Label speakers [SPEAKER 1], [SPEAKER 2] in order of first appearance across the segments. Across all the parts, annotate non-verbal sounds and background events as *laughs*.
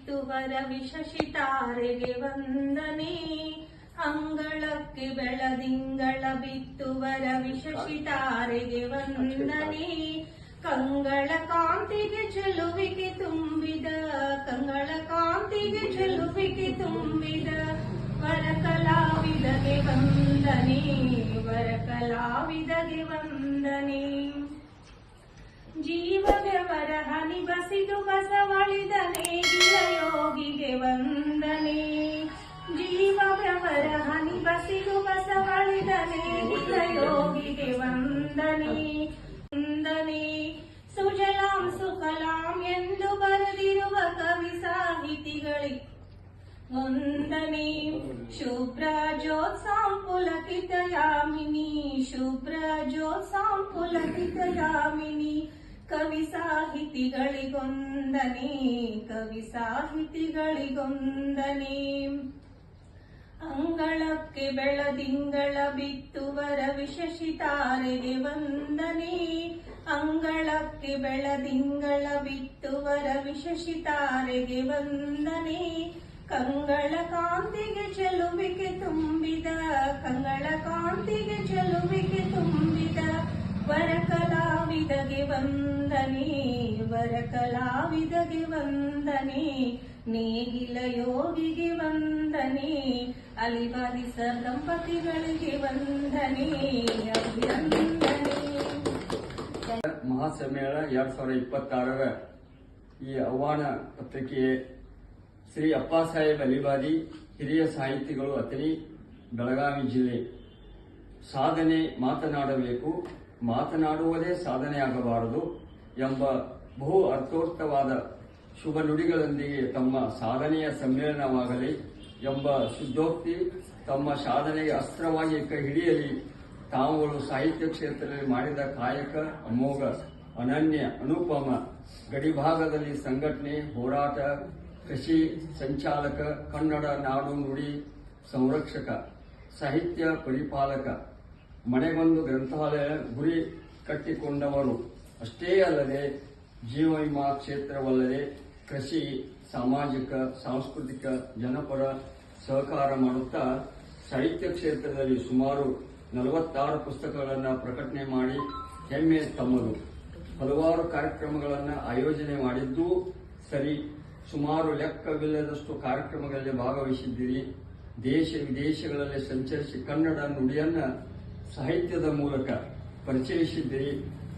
[SPEAKER 1] ಬೆಳದಿಂಗಳ ಬಿತ್ತುವರ ವಿಶಶಿತಾರೆಗೆ ವಂದನೆ. ಅಂಗಳಕ್ಕೆ ಬೆಳದಿಂಗಳ ಬಿತ್ತುವರ ವಿಶಿತಾರೆಗೆ ವಂದನೆ. ಕಂಗಳ ಕಾಂತಿಗೆ ಚೆಲುವಿಗೆ ತುಂಬಿದ, ಕಂಗಳ ಕಾಂತಿಗೆ ಚೆಲುವಿಗೆ ತುಂಬಿದ ವರ ಕಲಾವಿದಗೆ ವಂದನೆ ವರ ಕಲಾವಿದಗೆ ವಂದನೆ. ಜೀವವ್ಯವರ ಹನಿ ಬಸಿದು ಬಸವಳಿದನೆ ಯೋಗಿಗೆ ವಂದನೆ. ಜೀವವ್ಯವರ ಹನಿ ಬಸಿದು ಬಸವಳಿದನೆ ಯೋಗಿಗೆ ವಂದನೆ. ವಂದನೆ. ಸುಜಲಾಂ ಸುಫಲಾಂ ಎಂದು ಬರೆದಿರುವ ಕವಿ ಸಾಹಿತಿಗಳಿ. ವಂದನೆ. ಶುಭ್ರ ಜ್ಯೋತ್ಸಾಂ ಪುಲಕಿತ ಯಾಮಿನಿ ಶುಭ್ರ ಜ್ಯೋತ್ಸಾಂ ಪುಲಕಿತಯಾಮಿನಿ. ಕವಿ ಸಾಹಿತಿಗಳಿಗೊಂದನೆ ಕವಿ ಸಾಹಿತಿಗಳಿಗೊಂದನೆ ಅಂಗಳಕ್ಕೆ ಬೆಳದಿಂಗಳ ಬಿತ್ತುವರ ವಿಶಶಿತಾರೆಗೆ ವಂದನೆ. ಅಂಗಳಕ್ಕೆ ಬೆಳದಿಂಗಳ ಬಿತ್ತುವರ ವಿಶಶಿತಾರೆಗೆ ವಂದನೆ. ಕಂಗಳ ಕಾಂತಿಗೆ ಚೆಲುವಿಕೆ ತುಂಬಿದ, ಕಂಗಳ ಕಾಂತಿಗೆ ಚೆಲುವಿಕೆ ತುಂಬಿದ ವರ ಕಲಾವಿದಗೆ ವಂದನೆ ವರ ಕಲಾವಿದಗೆ ವಂದನೆ, ನೇಗಿಲ ಯೋಗಿಗೆ ವಂದನೆ ಅಲಿವಾದಿಸ ದಂಪತಿಗಳಿಗೆ ವಂದನೆ, ಅಭಿನಂದನೆ.
[SPEAKER 2] ಮಹಾಸಮ್ಮೇಳನ ಎರಡ್ ಸಾವಿರದ ಇಪ್ಪತ್ತಾರರ ಈ ಆಹ್ವಾನ ಪತ್ರಿಕೆ ಶ್ರೀ ಅಪ್ಪಾಸಾಹೇಬ್ ಅಲಿವಾದಿ ಹಿರಿಯ ಸಾಹಿತಿಗಳು ಅತನಿ ಬೆಳಗಾವಿ ಜಿಲ್ಲೆ. ಸಾಧನೆ ಮಾತನಾಡಬೇಕು. ಮಾತನಾಡುವುದೇ ಸಾಧನೆಯಾಗಬಾರದು ಎಂಬ ಬಹು ಅರ್ಥೋಕ್ತವಾದ ಶುಭ ನುಡಿಗಳೊಂದಿಗೆ ತಮ್ಮ ಸಾಧನೆಯ ಸಮ್ಮೇಳನವಾಗಲಿ ಎಂಬ ಶುದ್ಧೋಕ್ತಿ ತಮ್ಮ ಸಾಧನೆಗೆ ಅಸ್ತ್ರವಾಗಿ ಕೈ ಹಿಡಿಯಲಿ. ತಾವುಗಳು ಸಾಹಿತ್ಯ ಕ್ಷೇತ್ರದಲ್ಲಿ ಮಾಡಿದ ಕಾಯಕ, ಅಮೋಘ, ಅನನ್ಯ, ಅನುಪಮ, ಗಡಿಭಾಗದಲ್ಲಿ ಸಂಘಟನೆ, ಹೋರಾಟ, ಕೃಷಿ, ಸಂಚಾಲಕ, ಕನ್ನಡ ನಾಡು ನುಡಿ, ಸಂರಕ್ಷಕ, ಸಾಹಿತ್ಯ ಪರಿಪಾಲಕ ಮನೆಗೊಂದು ಗ್ರಂಥಾಲಯ ಗುರಿ ಕಟ್ಟಿಕೊಂಡವರು ಅಷ್ಟೇ ಅಲ್ಲದೆ ಜೀವ ವಿಮಾ ಕ್ಷೇತ್ರವಲ್ಲದೆ ಕೃಷಿ, ಸಾಮಾಜಿಕ, ಸಾಂಸ್ಕೃತಿಕ, ಜನಪರ ಸಹಕಾರ ಮಾಡುತ್ತಾ ಸಾಹಿತ್ಯ ಕ್ಷೇತ್ರದಲ್ಲಿ ಸುಮಾರು ನಲವತ್ತಾರು ಪುಸ್ತಕಗಳನ್ನು ಪ್ರಕಟಣೆ ಮಾಡಿ ಹೆಮ್ಮೆ ತಮ್ಮದು. ಹಲವಾರು ಕಾರ್ಯಕ್ರಮಗಳನ್ನು ಆಯೋಜನೆ ಮಾಡಿದ್ದೂ ಸರಿ, ಸುಮಾರು ಲೆಕ್ಕವಿಲ್ಲದಷ್ಟು ಕಾರ್ಯಕ್ರಮಗಳಲ್ಲಿ ಭಾಗವಹಿಸಿದ್ದೀರಿ. ದೇಶ ವಿದೇಶಗಳಲ್ಲಿ ಸಂಚರಿಸಿ ಕನ್ನಡ ನುಡಿಯನ್ನ ಸಾಹಿತ್ಯದ ಮೂಲಕ ಪರಿಚಯಿಸಿದ್ದೀರಿ.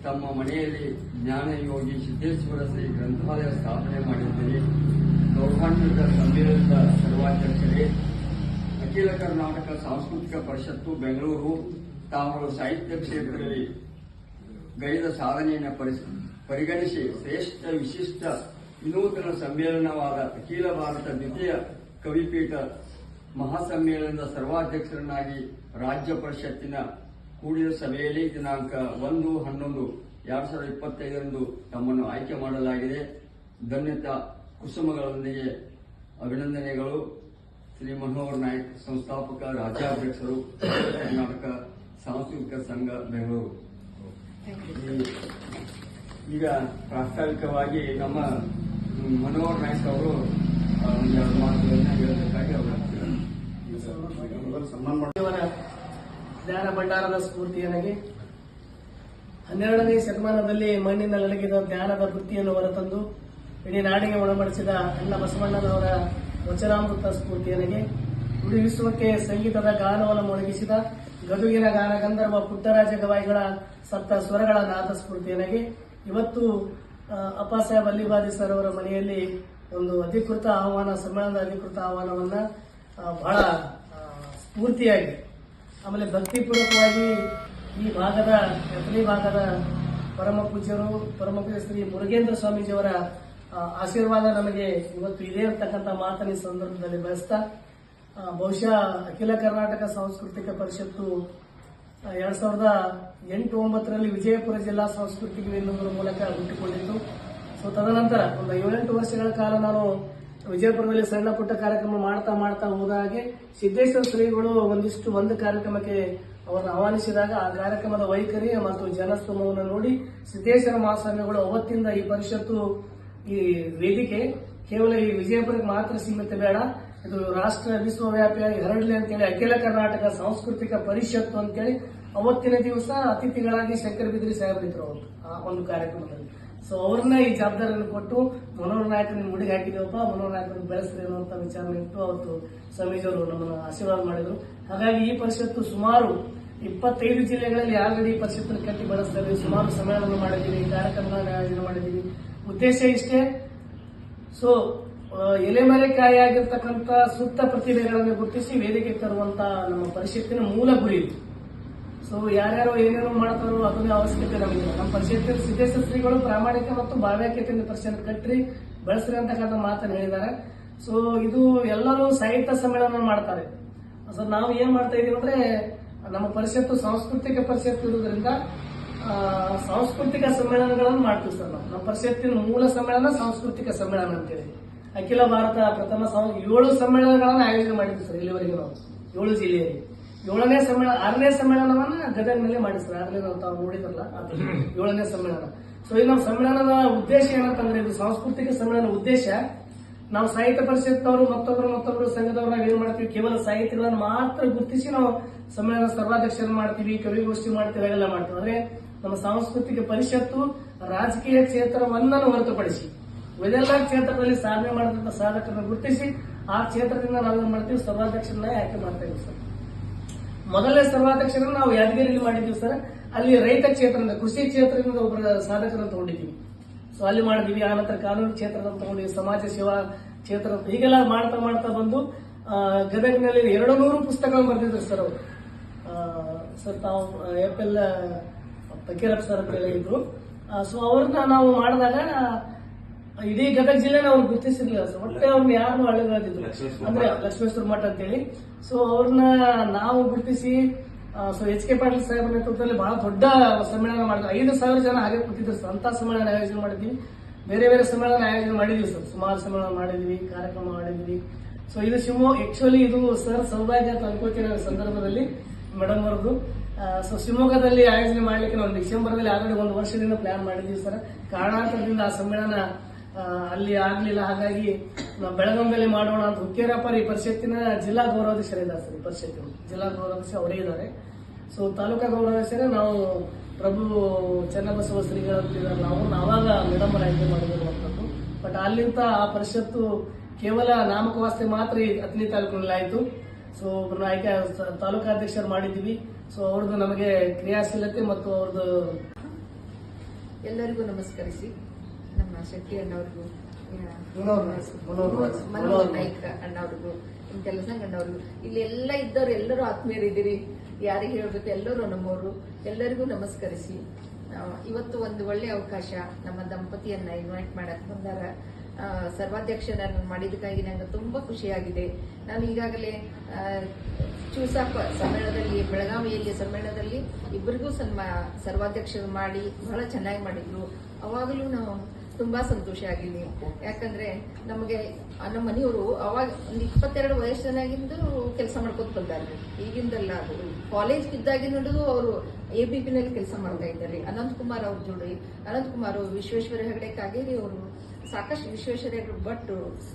[SPEAKER 2] ತಮ್ಮ ಮನೆಯಲ್ಲಿ ಜ್ಞಾನಯೋಗಿ ಸಿದ್ದೇಶ್ವರ ಶ್ರೀ ಗ್ರಂಥಾಲಯ ಸ್ಥಾಪನೆ ಮಾಡಿದ್ದೀರಿ. ಸೌಭಾಗ್ಯದ ಸಮ್ಮೇಳನದ ಸರ್ವಾಧ್ಯಕ್ಷರೇ. ಅಖಿಲ ಕರ್ನಾಟಕ ಸಾಂಸ್ಕೃತಿಕ ಪರಿಷತ್ತು, ಬೆಂಗಳೂರು. ತಾವು ಸಾಹಿತ್ಯ ಕ್ಷೇತ್ರದಲ್ಲಿ ಗೈದ ಸಾಧನೆಯನ್ನು ಪರಿಗಣಿಸಿ ಶ್ರೇಷ್ಠ, ವಿಶಿಷ್ಟ, ವಿನೂತನ ಸಮ್ಮೇಳನವಾದ ಅಖಿಲ ಭಾರತ ದ್ವಿತೀಯ ಕವಿಪೀಠ ಮಹಾಸಮ್ಮೇಳನದ ಸರ್ವಾಧ್ಯಕ್ಷರನ್ನಾಗಿ ರಾಜ್ಯ ಪರಿಷತ್ತಿನ ಕೂಡಿದ ಸಭೆಯಲ್ಲಿ ದಿನಾಂಕ ಒಂದು, ಹನ್ನೊಂದು, ಎರಡ್ ಸಾವಿರದ ಇಪ್ಪತ್ತೈದರಂದು ತಮ್ಮನ್ನು ಆಯ್ಕೆ ಮಾಡಲಾಗಿದೆ. ಧನ್ಯತಾ ಕುಸುಮಗಳೊಂದಿಗೆ ಅಭಿನಂದನೆಗಳು. ಶ್ರೀ ಮನೋಹರ್ ನಾಯಕ್ ಸಂಸ್ಥಾಪಕ, ರಾಜ್ಯಾಧ್ಯಕ್ಷರು, ಕರ್ನಾಟಕ ಸಾಂಸ್ಕೃತಿಕ ಸಂಘ, ಬೆಂಗಳೂರು. ಈಗ ಪ್ರಾಸ್ತಾವಿಕವಾಗಿ ನಮ್ಮ ಮನೋಹರ್ ನಾಯಕ್ ಅವರು ಒಂದು ಮಾತುಗಳನ್ನ ಹೇಳಬೇಕಾಗಿ ಅವರು
[SPEAKER 3] ಸನ್ಮಾನ ಮಾಡಿ
[SPEAKER 4] ದೇವರ ಜ್ಞಾನ ಭಂಡಾರದ ಸ್ಫೂರ್ತಿ ಹನ್ನೆರಡನೇ ಶತಮಾನದಲ್ಲಿ ಮಣ್ಣಿನ ಲಡಗಿದ ಜ್ಞಾನದ ವೃತ್ತಿಯನ್ನು ಹೊರತಂದು ಇಡೀ ನಾಡಿಗೆ ಒಳಪಡಿಸಿದ ಅಣ್ಣ ಬಸವಣ್ಣನವರ ವಚನಾಮೃತ ಸ್ಫೂರ್ತಿ ನನಗೆ ನುಡಿ ವಿಶ್ವಕ್ಕೆ ಸಂಗೀತದ ಗಾನವನ್ನು ಮೊಳಗಿಸಿದ ಗದುಗಿನ ಗಾನ ಗಂಧರ್ವ ಪುಟ್ಟರಾಜ ಗವಾಯಿಗಳ ಸಪ್ತ ಸ್ವರಗಳ ನಾಥ ಸ್ಫೂರ್ತಿ ನನಗೆ ಇವತ್ತು ಅಪ್ಪಾಸಾಹೇಬ್ ಅಲ್ಲಿಬಾದಿ ಸರ್ ಅವರ ಮನೆಯಲ್ಲಿ ಒಂದು ಅಧಿಕೃತ ಆಹ್ವಾನ ಸಮ್ಮೇಳನದ ಅಧಿಕೃತ ಆಹ್ವಾನವನ್ನ ಬಹಳ ಸ್ಫೂರ್ತಿಯಾಗಿ ಆಮೇಲೆ ಭಕ್ತಿಪೂರ್ವಕವಾಗಿ ಈ ಭಾಗದ, ಎತ್ತಲಿ ಭಾಗದ ಪರಮ ಪೂಜ್ಯರು, ಪರಮ ಪೂಜ್ಯ ಶ್ರೀ ಮುರುಗೇಂದ್ರ ಸ್ವಾಮೀಜಿಯವರ ಆಶೀರ್ವಾದ ನಮಗೆ ಇವತ್ತು ಇದೆ ಅಂತಕ್ಕಂಥ ಮಾತನ್ನ ಈ ಸಂದರ್ಭದಲ್ಲಿ ಬಯಸ್ತಾ ಬಹುಶಃ ಅಖಿಲ ಕರ್ನಾಟಕ ಸಾಂಸ್ಕೃತಿಕ ಪರಿಷತ್ತು ಎರಡ್ ಸಾವಿರದ ಎಂಟು ಒಂಬತ್ತರಲ್ಲಿ ವಿಜಯಪುರ ಜಿಲ್ಲಾ ಸಾಂಸ್ಕೃತಿಕ ಮೂಲಕ ಹುಟ್ಟಿಕೊಂಡಿತ್ತು ಸೊ ತದನಂತರ ಒಂದು ಏಳೆಂಟು ವರ್ಷಗಳ ಕಾಲ ನಾನು ವಿಜಯಪುರದಲ್ಲಿ ಸಣ್ಣ ಪುಟ್ಟ ಕಾರ್ಯಕ್ರಮ ಮಾಡ್ತಾ ಮಾಡ್ತಾ ಹೋದ ಹಾಗೆ ಸಿದ್ದೇಶ್ವರ ಶ್ರೀಗಳು ಒಂದಿಷ್ಟು ಒಂದು ಕಾರ್ಯಕ್ರಮಕ್ಕೆ ಅವರನ್ನು ಆಹ್ವಾನಿಸಿದಾಗ ಆ ಕಾರ್ಯಕ್ರಮದ ವೈಖರಿ ಮತ್ತು ಜನಸ್ತೋಮವನ್ನು ನೋಡಿ ಸಿದ್ದೇಶ್ವರ ಮಹಾಸ್ವಾಮಿಗಳು ಅವತ್ತಿಂದ ಈ ಪರಿಷತ್ತು ಈ ವೇದಿಕೆ ಕೇವಲ ಈ ವಿಜಯಪುರಕ್ಕೆ ಮಾತ್ರ ಸೀಮಿತ ಬೇಡ, ಇದು ರಾಷ್ಟ್ರ ವಿಶ್ವವ್ಯಾಪಿಯಾಗಿ ಹರಡಲಿ ಅಂತೇಳಿ ಅಖಿಲ ಕರ್ನಾಟಕ ಸಾಂಸ್ಕೃತಿಕ ಪರಿಷತ್ತು ಅಂತೇಳಿ ಅವತ್ತಿನ ದಿವಸ ಅತಿಥಿಗಳಾಗಿ ಶಂಕರ ಬಿದ್ರಿ ಸಾಹೇಬರಿದ್ರು ಒಂದು ಕಾರ್ಯಕ್ರಮದಲ್ಲಿ ಸೊ ಅವ್ರನ್ನ ಈ ಜವಾಬ್ದಾರಿಯನ್ನು ಕೊಟ್ಟು ಮನೋಹರ್ ನಾಯಕನ ಮುಡಿಗೆ ಹಾಕಿದೇವಪ್ಪ ಮನೋಹರ್ ನಾಯಕನ ಬೆಳೆಸ್ರಿ ಅನ್ನುವಂತ ವಿಚಾರ ಇಟ್ಟು ಅವತ್ತು ಸ್ವಾಮೀಜಿಯವರು ನಮ್ಮನ್ನು ಆಶೀರ್ವಾದ ಮಾಡಿದ್ರು. ಹಾಗಾಗಿ ಈ ಪರಿಷತ್ತು ಸುಮಾರು ಇಪ್ಪತ್ತೈದು ಜಿಲ್ಲೆಗಳಲ್ಲಿ ಆಲ್ರೆಡಿ ಪರಿಷತ್ತನ್ನು ಕಟ್ಟಿ ಬಳಸ್ತೇವೆ ಸುಮಾರು ಸಮ್ಮೇಳನ ಮಾಡಿದ್ದೀವಿ ಕಾರ್ಯಕ್ರಮಗಳನ್ನು ಆಯೋಜನೆ ಮಾಡಿದ್ದೀವಿ. ಉದ್ದೇಶ ಇಷ್ಟೇ. ಸೊ ಎಲೆಮರೆಕಾಯಿ ಆಗಿರ್ತಕ್ಕಂಥ ಸೂಕ್ತ ಪ್ರತಿಭೆಗಳನ್ನು ಗುರುತಿಸಿ ವೇದಿಕೆ ತರುವಂತಹ ನಮ್ಮ ಪರಿಷತ್ತಿನ ಮೂಲ ಗುರಿ ಇದು. ಸೊ ಯಾರ್ಯಾರು ಏನೇನೋ ಮಾಡ್ತಾರೋ ಅದನ್ನೇ ಅವಶ್ಯಕತೆ ನಮಗಿಲ್ಲ ನಮ್ಮ ಪರಿಷತ್ತಿನ ಶ್ರೀಗಳು ಪ್ರಾಮಾಣಿಕ ಮತ್ತು ಭಾವ್ಯಾಖ್ಯತೆಯಿಂದ ಪರಿಷತ್ ಕಟ್ಟಿ ಬೆಳೆಸ್ರಿ ಅಂತಕ್ಕಂಥ ಮಾತನ್ನು ಹೇಳಿದ್ದಾರೆ. ಸೊ ಇದು ಎಲ್ಲರೂ ಸಾಹಿತ್ಯ ಸಮ್ಮೇಳನ ಮಾಡ್ತಾರೆ. ಸೊ ನಾವು ಏನ್ ಮಾಡ್ತಾ ಇದೀವಿ ಅಂದ್ರೆ, ನಮ್ಮ ಪರಿಷತ್ತು ಸಾಂಸ್ಕೃತಿಕ ಪರಿಷತ್ತು ಇರೋದ್ರಿಂದ ಸಾಂಸ್ಕೃತಿಕ ಸಮ್ಮೇಳನಗಳನ್ನು ಮಾಡ್ತೀವಿ ಸರ್ ನಾವು. ನಮ್ಮ ಪರಿಷತ್ತಿನ ಮೂಲ ಸಮ್ಮೇಳನ ಸಾಂಸ್ಕೃತಿಕ ಸಮ್ಮೇಳನ ಅಂತೇಳಿ. ಅಖಿಲ ಭಾರತ ಪ್ರಥಮ ಏಳು ಸಮ್ಮೇಳನಗಳನ್ನು ಆಯೋಜನೆ ಮಾಡಿದ್ವಿ ಸರ್ ಇಲ್ಲಿವರೆಗೂ ನಾವು. ಏಳು ಜಿಲ್ಲೆಯಲ್ಲಿ. ಏಳನೇ ಸಮ್ಮೇಳನ ಆರನೇ ಸಮ್ಮೇಳನವನ್ನ ಗದಗನಲ್ಲಿ ಮಾಡಿಸ್ತಾರೆ. ಆಗಲೇ ನಾವು ತಾವು ನೋಡಿದ್ರಲ್ಲ ಏಳನೇ ಸಮ್ಮೇಳನ. ಸೊ ಈ ನಮ್ಮ ಸಮ್ಮೇಳನದ ಉದ್ದೇಶ ಏನಂತಂದ್ರೆ, ಇದು ಸಾಂಸ್ಕೃತಿಕ ಸಮ್ಮೇಳನ ಉದ್ದೇಶ. ನಾವು ಸಾಹಿತ್ಯ ಪರಿಷತ್ನವರು ಮತ್ತೊಬ್ಬರು ಮತ್ತೊಬ್ಬರು ಸಂಘದವ್ರನ್ನ ನಾವು ಏನ್ ಮಾಡ್ತೀವಿ? ಕೇವಲ ಸಾಹಿತ್ಯಗಳನ್ನ ಮಾತ್ರ ಗುರುತಿಸಿ ನಾವು ಸಮ್ಮೇಳನ ಸರ್ವಾಧ್ಯಕ್ಷರ ಮಾಡ್ತೀವಿ, ಕವಿಗೋಷ್ಠಿ ಮಾಡ್ತೀವಿ ಅವೆಲ್ಲ ಮಾಡ್ತೀವಿ. ಅಂದ್ರೆ ನಮ್ಮ ಸಾಂಸ್ಕೃತಿಕ ಪರಿಷತ್ತು ರಾಜಕೀಯ ಕ್ಷೇತ್ರವನ್ನ ಹೊರತುಪಡಿಸಿ ಇದೆಲ್ಲ ಕ್ಷೇತ್ರದಲ್ಲಿ ಸಾಧನೆ ಮಾಡಿದಂತ ಸಾಧಕರನ್ನು ಗುರುತಿಸಿ, ಆ ಕ್ಷೇತ್ರದಿಂದ ನಾವೇನ್ ಮಾಡ್ತೀವಿ? ಸರ್ವಾಧ್ಯಕ್ಷರನ್ನ ಆಯ್ಕೆ ಮಾಡ್ತಾ ಇದ್ದೀವಿ ಸರ್. ಮೊದಲನೇ ಸರ್ವಾಧ್ಯಕ್ಷರನ್ನು ನಾವು ಯಾದಗಿರಿಯಲ್ಲಿ ಮಾಡಿದ್ವಿ ಸರ್. ಅಲ್ಲಿ ರೈತ ಕ್ಷೇತ್ರದಿಂದ ಕೃಷಿ ಕ್ಷೇತ್ರದಿಂದ ಒಬ್ಬರ ಸಾಧಕರನ್ನು ತಗೊಂಡಿದ್ದೀವಿ. ಸೊ ಅಲ್ಲಿ ಮಾಡಿದ್ವಿ ಆನಂತರ ಕಾನೂನು ಕ್ಷೇತ್ರದ ತಗೊಂಡಿವಿ ಸಮಾಜ ಸೇವಾ ಕ್ಷೇತ್ರ ಹೀಗೆಲ್ಲ ಮಾಡ್ತಾ ಮಾಡ್ತಾ ಬಂದು ಗದಗಿನಲ್ಲಿ ಎರಡು ನೂರು ಪುಸ್ತಕಗಳನ್ನು ಬರೆದಿದ್ರು ಸರ್ ಅವರು. ಸರ್, ತಾವು ಎಫ್ ಎಲ್ ಫಕೀರಪ್ಪ ಸರ್ ಅಂತ ಹೇಳಿದ್ರು. ಸೊ ಅವ್ರನ್ನ ನಾವು ಮಾಡಿದಾಗ ಇಡೀ ಗದಗ ಜಿಲ್ಲೆನ ಅವ್ರು ಗುರುತಿಸಿರ್ಲಿಲ್ಲ ಸರ್. ಒಟ್ಟೆ ಅವ್ರನ್ನ ಯಾರು ಹಳ್ಳಿಗಳಿದ್ರು ಅಂದ್ರೆ ಲಕ್ಷ್ಮೇಶ್ವರ ಮಠ ಅಂತೇಳಿ. ಸೊ ಅವ್ರನ್ನ ನಾವು ಗುರುತಿಸಿ so H K Patil Saheb ನೇತೃತ್ವದಲ್ಲಿ ಬಹಳ ದೊಡ್ಡ ಸಮ್ಮೇಳನ ಮಾಡಿದ್ರು. ಐದು ಸಾವಿರ ಜನ ಹಾಗೆ ಕೂತಿದ್ರು ಸರ್. ಅಂತ ಸಮ್ಮೇಳನ ಆಯೋಜನೆ ಮಾಡಿದ್ವಿ ಬೇರೆ ಬೇರೆ ಸಮ್ಮೇಳನ ಆಯೋಜನೆ ಮಾಡಿದ್ವಿ ಸರ್. ಸುಮಾರು ಸಮ್ಮೇಳನ ಮಾಡಿದ್ವಿ ಕಾರ್ಯಕ್ರಮ ಮಾಡಿದ್ವಿ ಸೊ ಇದು ಶಿವಮೊಗ್ಗ ಆಕ್ಚುಲಿ ಇದು ಸರ್ ಸೌಭಾಗ್ಯ ಅಂತ ಸಂದರ್ಭದಲ್ಲಿ ಮೇಡಮ್ ಅವ್ರದ್ದು. ಸೊ ಶಿವಮೊಗ್ಗದಲ್ಲಿ ಆಯೋಜನೆ ಮಾಡ್ಲಿಕ್ಕೆ ನಾವು ಡಿಸೆಂಬರ್ದಲ್ಲಿ ಆಲ್ರೆಡಿ ಒಂದು ವರ್ಷದಿಂದ ಪ್ಲಾನ್ ಮಾಡಿದ್ವಿ ಸರ್. ಕಾರಣಾಂತರದಿಂದ ಆ ಸಮ್ಮೇಳನ ಅಲ್ಲಿ ಆಗ್ಲಿಲ್ಲ. ಹಾಗಾಗಿ ಬೆಳಗಾವಿಯಲ್ಲಿ ಮಾಡೋಣ ಅಂತ ಹುಕ್ಕೇರಪ್ಪ ಈ ಪರಿಷತ್ತಿನ ಜಿಲ್ಲಾ ಗೌರವಾಧ್ಯಕ್ಷರಿದ್ದಾರೆ ಸರ್, ಈ ಪರಿಷತ್ತಿನ ಜಿಲ್ಲಾ ಗೌರವಾಧ್ಯಕ್ಷ ಅವರೇ ಇದ್ದಾರೆ. ಸೊ ತಾಲೂಕಾ ಗೌರವಾಧ್ಯಕ್ಷರೇ, ನಾವು ಪ್ರಭು ಚನ್ನಬಸವ ಶ್ರೀಗಳು ನಾವು, ನಾವಾಗ ಮೇಡಮ್ ಆಯ್ಕೆ ಮಾಡಿರುವಂತದ್ದು ಬಟ್ ಅಲ್ಲಿಂದ ಆ ಪರಿಷತ್ತು ಕೇವಲ ನಾಮಕವಾಸ್ತೆ ಮಾತ್ರ ಈ ಹತ್ತನೇ ತಾಲೂಕಿನಲ್ಲಿ ಆಯಿತು. ಸೊ ಒಬ್ಬರನ್ನ ಆಯ್ಕೆ ತಾಲೂಕಾಧ್ಯಕ್ಷರು ಮಾಡಿದ್ವಿ ಸೊ ಅವ್ರದ್ದು ನಮಗೆ ಕ್ರಿಯಾಶೀಲತೆ ಮತ್ತು ಅವ್ರದ್ದು
[SPEAKER 3] ಎಲ್ಲರಿಗೂ ನಮಸ್ಕರಿಸಿ. ನಮ್ಮ ಶೆಟ್ಟಿ ಅಣ್ಣವ್ರಿಗೂ
[SPEAKER 4] ಮನೋಹರ್ ನಾಯ್ಕ.
[SPEAKER 3] ಅಣ್ಣವ್ರಿಗೂ ಕೆಲಸ ಅಣ್ಣವ್ರಿಗೂ ಇಲ್ಲಿ ಎಲ್ಲ ಇದ್ದವ್ರು ಎಲ್ಲರೂ ಆತ್ಮೀಯರಿದ್ದೀರಿ. ಯಾರಿಗೆ ಹೇಳ್ಬೇಕು ಎಲ್ಲರೂ ನಮ್ಮವರು ಎಲ್ಲರಿಗೂ ನಮಸ್ಕರಿಸಿ. ಇವತ್ತು ಒಂದು ಒಳ್ಳೆ ಅವಕಾಶ ನಮ್ಮ ದಂಪತಿಯನ್ನ ಇನ್ವೈಟ್ ಮಾಡಕ್ ಬಂದಾರ. ಸರ್ವಾಧ್ಯಕ್ಷರನ್ನು ಮಾಡಿದಕ್ಕಾಗಿ ನಂಗೆ ತುಂಬಾ ಖುಷಿಯಾಗಿದೆ. ನಾನು ಈಗಾಗಲೇ ಚೂಸಾಪ ಸಮ್ಮೇಳನದಲ್ಲಿ ಬೆಳಗಾವಿಯಲ್ಲಿ ಸಮ್ಮೇಳನದಲ್ಲಿ ಇಬ್ಬರಿಗೂ ಸನ್ಮಾ ಸರ್ವಾಧ್ಯಕ್ಷರು ಮಾಡಿ ಬಹಳ ಚೆನ್ನಾಗಿ ಮಾಡಿದ್ರು. ಅವಾಗಲೂ ನಾವು ತುಂಬಾ ಸಂತೋಷ ಆಗಿದ್ವಿ ಯಾಕಂದ್ರೆ ನಮಗೆ ನಮ್ಮ ಮನೆಯವರು ಅವಾಗ ಒಂದು ಇಪ್ಪತ್ತೆರಡು ವಯಸ್ಸಿನಾಗಿಂದು ಕೆಲಸ ಮಾಡ್ಕೊತ ಬಂದಾರ್ರಿ ಈಗಿಂದಲ್ಲ ಅದು. ಕಾಲೇಜ್ ಇದ್ದಾಗಿನೂ ಅವರು ಎ ಬಿ ಪಿ ನಲ್ಲಿ ಕೆಲಸ ಮಾಡ್ತಾ ಇದ್ದಾರೆ. ಅನಂತ್ ಕುಮಾರ್ ಅವ್ರ ಜೋಡಿ. ಅನಂತ್ ಕುಮಾರ್ ವಿಶ್ವೇಶ್ವರ ಹೆಗಡೆ ಕಾಗೇರಿ ಅವರು. ಸಾಕಷ್ಟು ವಿಶ್ವೇಶ್ವರ ಭಟ್ರು ಭಟ್